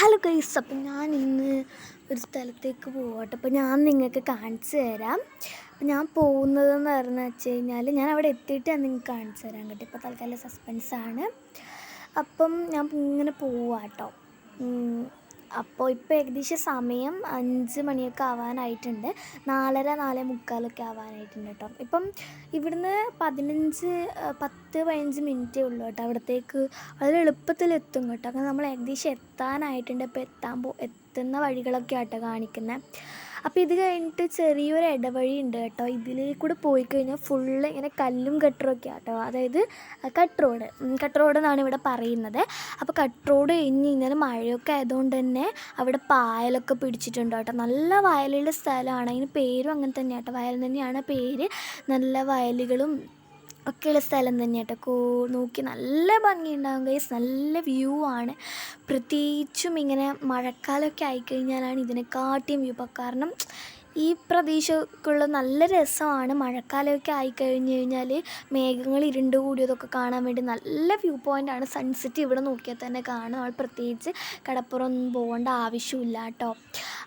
Hello guys അപ്പം ഞാൻ ഇന്ന് ഒരു സ്ഥലത്തേക്ക് പോകട്ടെ അപ്പോൾ ഞാൻ നിങ്ങൾക്ക് കാണിച്ചു തരാം. അപ്പം ഞാൻ പോകുന്നതെന്ന് പറഞ്ഞു വെച്ച് കഴിഞ്ഞാൽ ഞാൻ അവിടെ എത്തിയിട്ട് ഞാൻ നിങ്ങൾക്ക് കാണിച്ചു തരാൻ കേട്ടോ. ഇപ്പോൾ തൽക്കാലം സസ്പെൻസാണ് അപ്പം ഞാൻ ഇങ്ങനെ പോവാട്ടോ. അപ്പോൾ ഇപ്പോൾ ഏകദേശം സമയം അഞ്ച് മണിയൊക്കെ ആവാനായിട്ടുണ്ട്. നാലര നാല് മുക്കാലൊക്കെ ആവാനായിട്ടുണ്ട് കേട്ടോ. ഇപ്പം ഇവിടുന്ന് പതിനഞ്ച് പത്ത് പതിനഞ്ച് മിനിറ്റേ ഉള്ളൂ കേട്ടോ അവിടത്തേക്ക്. വളരെ എളുപ്പത്തിൽ എത്തും കേട്ടോ. അപ്പം നമ്മൾ ഏകദേശം എത്താനായിട്ടുണ്ട്. ഇപ്പോൾ എത്താൻ പോ എത്തുന്ന വഴികളൊക്കെ ആട്ടോ കാണിക്കുന്നത് അപ്പോൾ ഇത് കഴിഞ്ഞിട്ട് ചെറിയൊരു ഇടവഴി ഉണ്ട് കേട്ടോ. ഇതിലേ കൂടെ പോയി കഴിഞ്ഞാൽ ഫുള്ള് ഇങ്ങനെ കല്ലും കട്ടറൊക്കെ കേട്ടോ അതായത് കട്ട് റോഡ് കട്ട് റോഡ് എന്നാണ് ഇവിടെ പറയുന്നത്. അപ്പോൾ കട്ട് റോഡ് കഴിഞ്ഞ് കഴിഞ്ഞാൽ മഴയൊക്കെ ആയതുകൊണ്ട് തന്നെ അവിടെ പായലൊക്കെ പിടിച്ചിട്ടുണ്ട് കേട്ടോ. നല്ല വയലുള്ള സ്ഥലമാണ്. അതിന് പേരും അങ്ങനെ തന്നെയാണ് കേട്ടോ വയൽ തന്നെയാണ് പേര്. നല്ല വയലുകളും ഒക്കെയുള്ള സ്ഥലം തന്നെ കേട്ടോ കോ നോക്കി നല്ല ഭംഗിയുണ്ടാകും ഗൈസ് നല്ല വ്യൂ ആണ്. പ്രത്യേകിച്ചും ഇങ്ങനെ മഴക്കാലമൊക്കെ ആയിക്കഴിഞ്ഞാലാണ് ഇതിനെക്കാട്ടിയും വ്യൂ കാരണം ഈ പ്രദേശമൊക്കെയുള്ള നല്ല രസമാണ്. മഴക്കാലമൊക്കെ ആയിക്കഴിഞ്ഞ് കഴിഞ്ഞാൽ മേഘങ്ങൾ ഇരുണ്ട് കൂടിയതൊക്കെ കാണാൻ വേണ്ടി നല്ല വ്യൂ പോയിന്റാണ് സൺസെറ്റ് ഇവിടെ നോക്കിയാൽ തന്നെ കാണാം. നമ്മൾ പ്രത്യേകിച്ച് കടപ്പുറമൊന്നും പോകേണ്ട ആവശ്യമില്ല കേട്ടോ.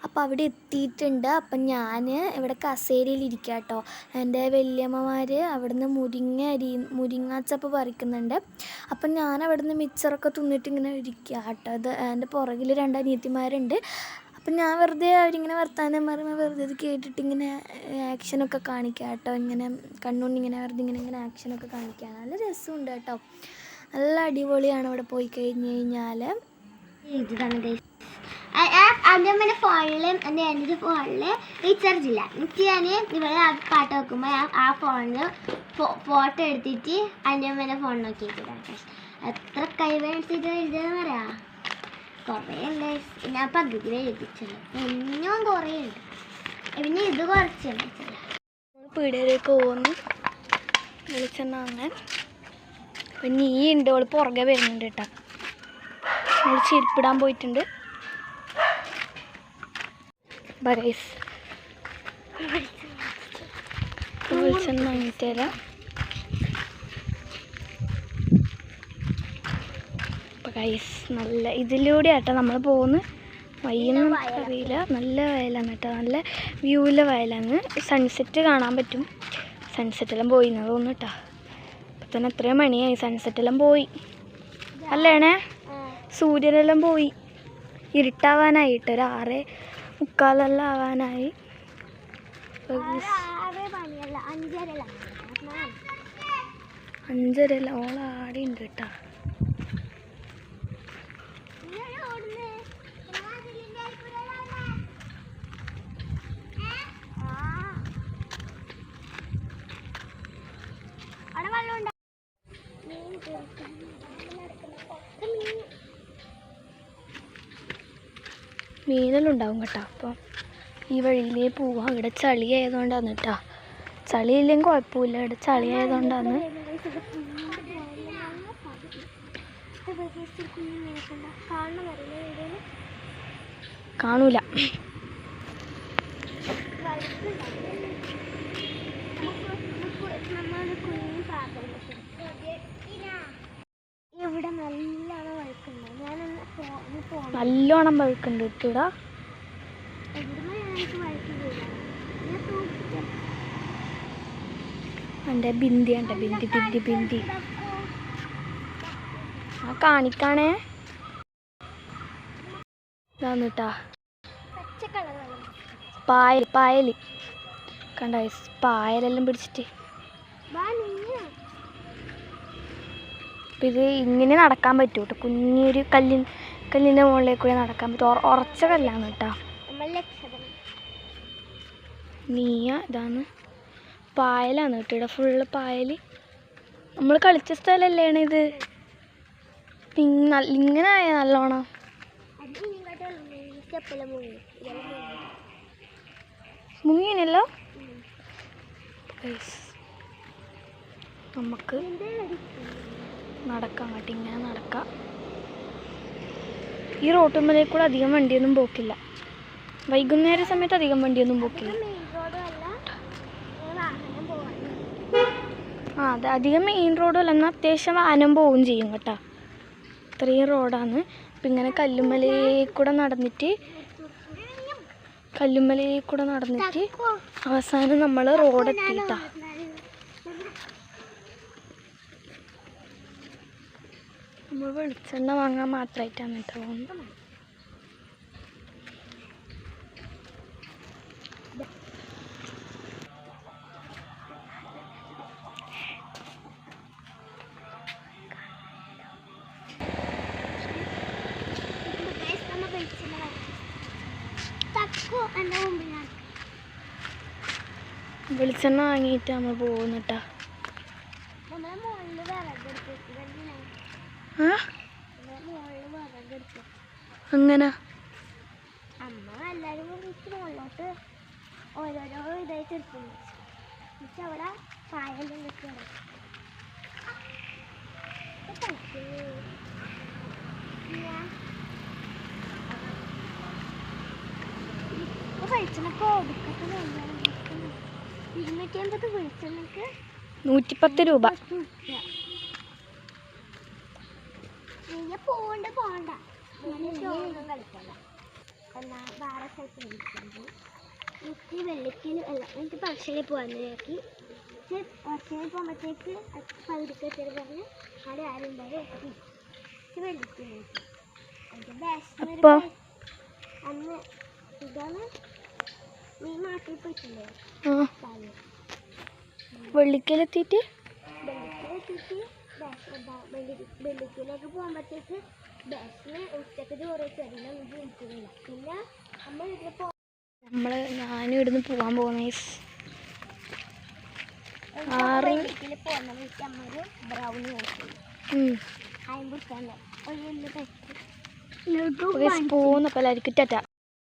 അപ്പോൾ അവിടെ എത്തിയിട്ടുണ്ട്. അപ്പം ഞാൻ ഇവിടെ കസേരയിൽ ഇരിക്കുക കേട്ടോ. എന്റെ വല്യമ്മമാർ അവിടുന്ന് മുരിങ്ങ അരി മുരിങ്ങാച്ചപ്പ് പറിക്കുന്നുണ്ട്. അപ്പം ഞാൻ അവിടുന്ന് മിച്ചറൊക്കെ തിന്നിട്ട് ഇങ്ങനെ ഇരിക്കുക കേട്ടോ. അത് എന്റെ പുറകിൽ രണ്ട് അനിയത്തിമാരുണ്ട്. അപ്പം ഞാൻ വെറുതെ അവരിങ്ങനെ വർത്താനം പറയുമ്പോൾ വെറുതെ ഇത് കേട്ടിട്ട് ഇങ്ങനെ ആക്ഷനൊക്കെ കാണിക്കുക കേട്ടോ ഇങ്ങനെ കണ്ണുകൊണ്ട് ഇങ്ങനെ വെറുതെ ഇങ്ങനെ ഇങ്ങനെ ആക്ഷനൊക്കെ കാണിക്കുക നല്ല രസമുണ്ട് കേട്ടോ. നല്ല അടിപൊളിയാണ് അവിടെ പോയി കഴിഞ്ഞ് കഴിഞ്ഞാൽ അമ്മയുടെ ഫോണിൽ ഞാൻ ഇവിടെ പാട്ട് വെക്കുമ്പോൾ ആ ഫോണിൽ ഫോട്ടോ എടുത്തിട്ട് അമ്മയുടെ ഫോൺ നോക്കിയിട്ടാണ് എത്ര കൈവേണിച്ചിട്ട് എഴുതുന്ന പറയാ കുറേ ഉണ്ട്. ഞാൻ പകുതിയിലെ എഴുതിച്ചത് ഇനിയും കുറേ ഉണ്ട്. പിന്നെ ഇത് കുറച്ച് പീടികയിലേക്ക് പോകുന്നു. വെളിച്ചെണ്ണ അങ്ങനെ അപ്പം നീ ഉണ്ട്. അവൾ പുറകെ വരുന്നുണ്ട് കേട്ടോ. അവൾ ചെരുപ്പിടാൻ പോയിട്ടുണ്ട്. ബറൈസ് വെളിച്ചെണ്ണ വാങ്ങിയിട്ട് തരാം അപ്പം ഗൈസ് നല്ല ഇതിലൂടെ ആട്ടോ നമ്മൾ പോകുന്നത് വയ്യൊന്നും അറിയില്ല നല്ല വയലാണ് കേട്ടോ. നല്ല വ്യൂവിലെ വയലാണ്. സൺസെറ്റ് കാണാൻ പറ്റും. സൺസെറ്റെല്ലാം പോയി എന്ന് തോന്നുന്നു കേട്ടോ. അപ്പം തന്നെ എത്രയും മണിയായി. സൺസെറ്റെല്ലാം പോയി. അല്ലേണേ സൂര്യനെല്ലാം പോയി. ഇരുട്ടാവാനായിട്ട്. ഒരു ആറ് മുക്കാലെല്ലാം ആവാനായി. അഞ്ചരല്ല. ഓളാടി ഉണ്ട് കേട്ടോ. മീനെല്ലാം ഉണ്ടാവും കേട്ടോ. അപ്പം ഈ വഴിയിലേ പോവാം. ഇവിടെ ചളി ആയതുകൊണ്ടാണ് കേട്ടോ. ചളി ഇല്ലെങ്കിൽ കുഴപ്പമില്ല. ഇവിടെ ചളി ആയതുകൊണ്ടാണ്. കാണൂല. ഇവിടെ നല്ലോണം വഴുക്കുണ്ട് ഞാനൊന്ന് ഫോണിൽ പോകണം നല്ലോണം വഴുക്കുണ്ട് തൂക്കിട്ട് എന്റെ ബിന്ദി ഉണ്ട് ബിന്ദി ബിന്ദി ബിന്ദി. ആ കാണിക്കാണേ. ഇതാന്നിട്ടാ പായൽ പായൽ. കണ്ട പായലെല്ലാം പിടിച്ചിട്ട്. അപ്പം ഇത് ഇങ്ങനെ നടക്കാൻ പറ്റൂട്ടോ. കേട്ടോ കുഞ്ഞൊരു കല്ലിൻ കല്ലിന്റെ മുകളിലേക്ക് കൂടി നടക്കാൻ പറ്റും. ഉറ- ഉറച്ച കല്ലാണ് കേട്ടോ. നീയ ഇതാണ് പായലാണ് കേട്ടോ. ഇവിടെ ഫുള്ള് പായൽ നമ്മൾ കളിച്ച സ്ഥലമല്ലേ ഇത്? ഇങ്ങനെ ആയ നല്ലോണം. മുങ്ങിയനല്ലോ? നമുക്ക് നടക്കാം കേട്ടോ. ഇങ്ങനെ നടക്കാം. ഈ റോട്ടുമ്മലേക്ക് കൂടെ അധികം വണ്ടിയൊന്നും പോക്കില്ല. വൈകുന്നേര സമയത്ത് അധികം വണ്ടിയൊന്നും പോക്കില്ല. ആ അത്. അധികം മെയിൻ റോഡും അല്ല. എന്നാൽ അത്യാവശ്യം വാഹനം പോവുകയും ചെയ്യും കേട്ടോ. ഇത്രയും റോഡാണ്. അപ്പം ഇങ്ങനെ കല്ലുമലയിൽ കൂടെ നടന്നിട്ട് കല്ലുമലയിൽ കൂടെ നടന്നിട്ട് അവസാനം നമ്മൾ റോഡ് എത്തിയിട്ടാ നമ്മൾ വെളിച്ചെണ്ണ വാങ്ങാൻ മാത്രമായിട്ടാണ് കേട്ടോ പോകുന്നത്. വെളിച്ചെണ്ണ വാങ്ങിയിട്ട് നമ്മൾ പോകുന്നിട്ടാ അങ്ങനെ അമ്മ എല്ലാവരും മുകളിലോട്ട് ഓരോരോ ഇതായിട്ട് എന്നിട്ട് അവിടെ നൂറ്റിപ്പത്ത് രൂപ പത്ത് ഉറുപ്പ്യ. നീ പോണ്ട പോണ്ട. എന്നാ വേറെ സ്ഥലത്ത് എനിക്ക് അല്ല എനിക്ക് പറശ്ശേരി പോകാനാക്കി പറശ്ശേരി പോകുമ്പോഴത്തേക്ക് പകുതിക്കത്തേര് പറഞ്ഞ് അവിടെ ആരുണ്ടായി എനിക്ക് എനിക്ക്? അന്ന് ഇതാണ് നീ നാട്ടിൽ പോയിട്ടില്ലേ? വെള്ളിക്കിലെത്തിയിട്ട് വെള്ളിക്കിലേക്ക് പോകുമ്പോഴത്തേക്ക് ബസ്സിന് ഉച്ചയ്ക്ക് ചോറ് ചെറിയ ഒന്നും പിന്നെ നമ്മൾ ഇവിടെ പോ നമ്മൾ ഞാനും ഇവിടുന്ന് പോകാൻ പോകുന്ന ആറ് പോകുന്ന വീട്ടിൽ അമ്മ ഒരു ബ്രൗണി എല്ലാവർക്കും ടാറ്റ.